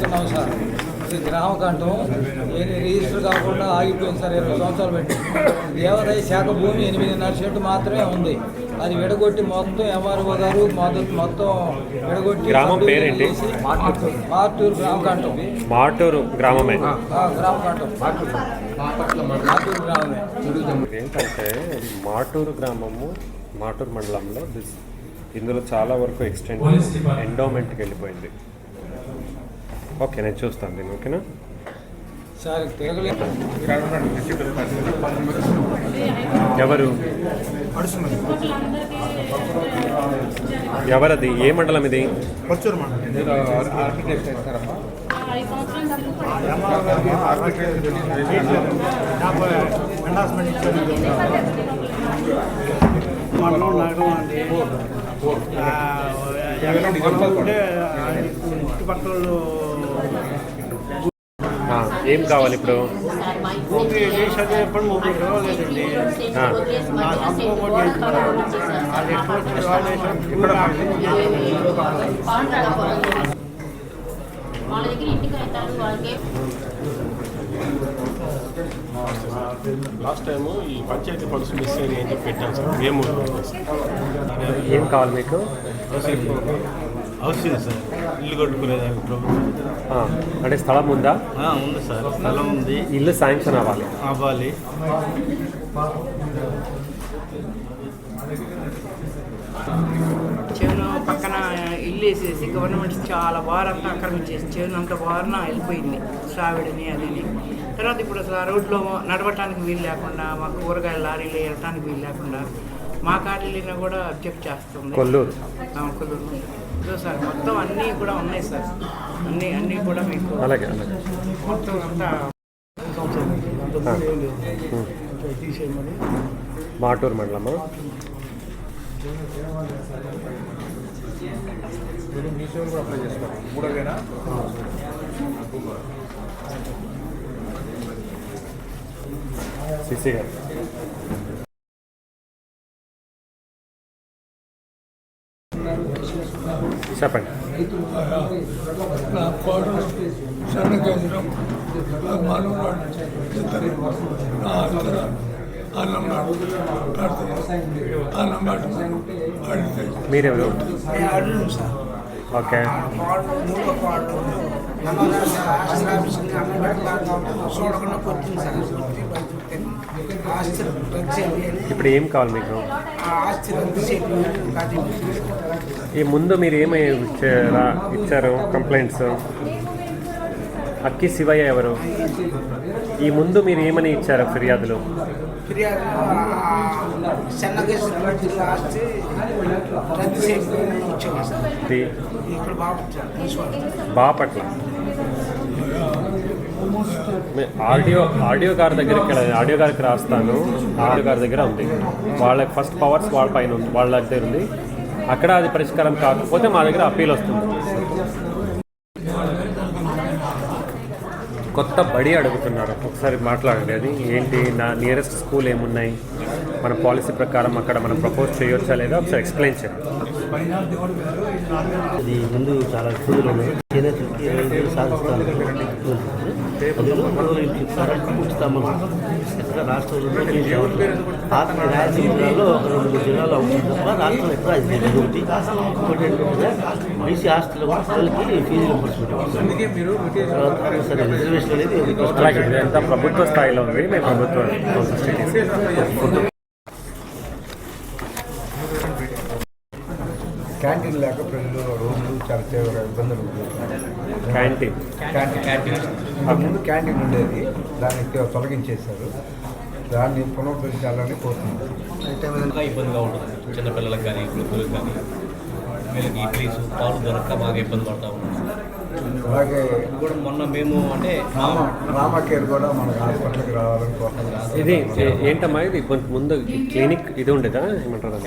ఉన్నాం సార్ ఇది గ్రామ కంఠం ఏ రిజిస్టర్ కాకుండా ఆగిపోయింది సార్ ఇరవై సంవత్సరాలు పెట్టి. దేవాదాయ శాఖ భూమి ఎనిమిదిన్నర సెంటు మాత్రమే ఉంది. అది విడగొట్టి మొత్తం ఎంఆర్ఓ గారు మొదటి మొత్తం విడగొట్టి గ్రామం పేరేంటి? మార్టూరు. గ్రామ కంఠం మాటూరు గ్రామమే. ఆ, గ్రామ కంఠం మార్టూరు గ్రామమే. ఏంటంటే మాటూరు గ్రామము మాటూరు మండలంలో ఇందులో చాలా వరకు ఎక్స్టెండ్ ఎండోమెంట్కి వెళ్ళిపోయింది. ఓకే నేను చూస్తాను దీన్ని ఓకేనా ఎవరు ఎవరది ఏ మండలం ఇది మండలం నగరం అండి చుట్టుపక్కల ఏం కావాలి ఇప్పుడు? లాస్ట్ టైం ఈ పంచాయతీ ఫండ్స్ మిస్ అయినాయి అని చెప్పి పెట్టాను సార్. మేము ఏం కావాలి మీకు? అవసరం సార్. ఇల్లు కట్టుకునేదానికి ప్రభుత్వం. ఆ, అంటే స్థలం ఉందా? ఆ, ఉంది సార్. స్థలం ఉంది. ఇల్లు శాంక్షన్ అవ్వాలి. అవ్వాలి. చేను పక్కన ఇల్లు వేసేసి గవర్నమెంట్ చాలా వారంతా ఆక్రమించేసి చేను అంత వారన వెళ్ళిపోయింది. శ్రావిడిని అదిని. తర్వాత ఇప్పుడు అసలు ఆ రోడ్లో నడవటానికి వీలు లేకుండా మా కూరగాయల లారీలు వెళ్ళటానికి వీలు లేకుండా మా కార్లు కూడా అబ్జెక్ట్ చేస్తుంది. కొల్లూరు. కొల్లూరు. సార్ మొత్తం అన్నీ కూడా ఉన్నాయి సార్. అన్నీ అన్నీ కూడా మీకు అలాగే అలాగే. మొత్తం అంతా. మాటూరు మండలమా? సిసి గారు. చెప్పండి. నా కోడు సన్నగజరం మనవాడు నా అత్తర అన్నం కడతాను అన్నం కట్టమని అడిగితే మీరెవరు? ఓకే. చూడకుండా ఇప్పుడు ఏం కావాలి మీకు? ఈ ముందు మీరు ఏమై ఇచ్చారా? ఇచ్చారు కంప్లైంట్స్. అక్కి శివయ్య ఎవరు? ఈ ముందు మీరు ఏమని ఇచ్చారు ఫిర్యాదులు? ఫిర్యాదు ఆడియో ఆడియో గారి దగ్గరికి ఆడియో గారికి రాస్తాను. ఆడియో గారి దగ్గర ఉంది. వాళ్ళ ఫస్ట్ పవర్స్ వాళ్ళ పైన ఉంది. వాళ్ళ దగ్గర ఉంది. అక్కడ అది పరిష్కారం కాకపోతే మా దగ్గర అప్పీల్ వస్తుంది. కొత్త బడి అడుగుతున్నారు. ఒకసారి మాట్లాడండి. అది ఏంటి? నా నియరెస్ట్ స్కూల్ ఏమున్నాయి? మన పాలసీ ప్రకారం అక్కడ మనం ప్రపోజ్ చేయొచ్చా లేదా? ఒకసారి ఎక్స్ప్లెయిన్ చేయండి. ఇది ముందు చాలా రోజులు చేనేతలకి సాధిస్తాను పదివేలు ఎక్కడ రాష్ట్రంలో ఆత్మ రాయలసీమ జిల్లాలో ఒక రెండు మూడు జిల్లాలో అవుతుంది తప్ప రాష్ట్రం ఎక్కడ అది తెలియదు ఒకటి ఇంకోటి ఏంటంటే బీసీ హాస్టల్లో కూడా ఫీజులు తర్వాత సరే రిజర్వేషన్ అనేది ప్రభుత్వ స్థాయిలో ఉంది మేము క్యాంటీన్ లేక ప్రజలు రోజులు చాలా తీవ్ర ఇబ్బందులు. క్యాంటీన్ క్యాంటీన్ క్యాంటీన్ ముందు క్యాంటీన్ ఉండేది. దాన్ని తొలగించేశారు. దాన్ని పునరుద్ధరించాలని కోరుతున్నాను ఇంకా ఇబ్బందిగా ఉంటుంది చిన్నపిల్లలకు కానీ వృద్ధులకు కానీ వీళ్ళకి ఇడ్లీస్ పాలు దొరక్క బాగా ఇబ్బంది పడతా ఉన్నాం అలాగే కూడా మొన్న మేము అంటే రామ రామ కేర్ కూడా మనకు హాస్పిటల్కి రావాలని ఇది ఏంటమ్మా ఇది? ముందు క్లినిక్ ఇది ఉండేదా? ఏమంటారు?